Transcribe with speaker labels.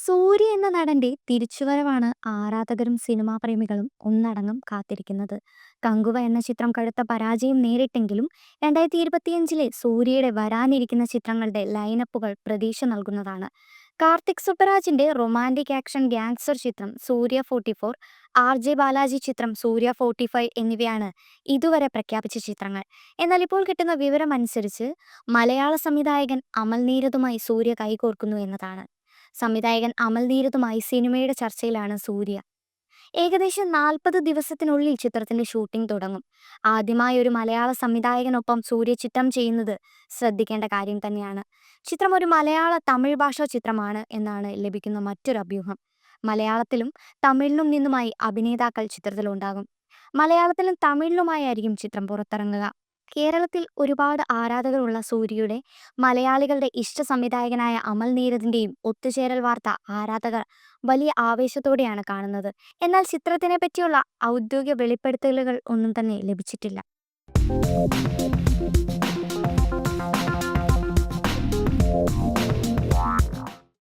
Speaker 1: സൂര്യ എന്ന നടന്റെ തിരിച്ചുവരവാണ് ആരാധകരും സിനിമാ പ്രേമികളും ഒന്നടങ്കം കാത്തിരിക്കുന്നത്. കങ്കുവ എന്ന ചിത്രം കടുത്ത പരാജയം നേരിട്ടെങ്കിലും രണ്ടായിരത്തി ഇരുപത്തിയഞ്ചിലെ സൂര്യയുടെ വരാനിരിക്കുന്ന ചിത്രങ്ങളുടെ ലൈനപ്പുകൾ പ്രതീക്ഷ നൽകുന്നതാണ്. കാർത്തിക് സുബ്രാജിന്റെ റൊമാന്റിക് ആക്ഷൻ ഗ്യാങ്സ്റ്റർ ചിത്രം Suriya forty four, R J Balaji ചിത്രം സൂര്യ ഫോർട്ടി ഫൈവ് എന്നിവയാണ് ഇതുവരെ പ്രഖ്യാപിച്ച ചിത്രങ്ങൾ. എന്നാൽ ഇപ്പോൾ കിട്ടുന്ന വിവരമനുസരിച്ച് മലയാള സംവിധായകൻ അമൽ നീരതുമായി സൂര്യ കൈകോർക്കുന്നു എന്നതാണ്. സംവിധായകൻ അമൽ നീരദുമായി സിനിമയുടെ ചർച്ചയിലാണ് സൂര്യ. ഏകദേശം നാൽപ്പത് ദിവസത്തിനുള്ളിൽ ചിത്രത്തിന്റെ ഷൂട്ടിംഗ് തുടങ്ങും. ആദ്യമായി ഒരു മലയാള സംവിധായകനൊപ്പം സൂര്യ ചിത്രം ചെയ്യുന്നത് ശ്രദ്ധിക്കേണ്ട കാര്യം തന്നെയാണ്. ചിത്രം ഒരു മലയാള തമിഴ് ഭാഷാ ചിത്രമാണ് എന്നാണ് ലഭിക്കുന്ന മറ്റൊരു അഭ്യൂഹം. മലയാളത്തിലും തമിഴിലും നിന്നുമായി അഭിനേതാക്കൾ ചിത്രത്തിലുണ്ടാകും. മലയാളത്തിലും തമിഴിലുമായായിരിക്കും ചിത്രം പുറത്തിറങ്ങുക. കേരളത്തിൽ ഒരുപാട് ആരാധകരുള്ള സൂര്യയുടെ മലയാളികളുടെ ഇഷ്ട സംവിധായകനായ അമൽ നീരദിന്റെയും ഒത്തുചേരൽ വാർത്ത ആരാധകർ വലിയ ആവേശത്തോടെയാണ് കാണുന്നത്. എന്നാൽ ചിത്രത്തിനെ പറ്റിയുള്ള ഔദ്യോഗിക വെളിപ്പെടുത്തലുകൾ ഒന്നും തന്നെ ലഭിച്ചിട്ടില്ല.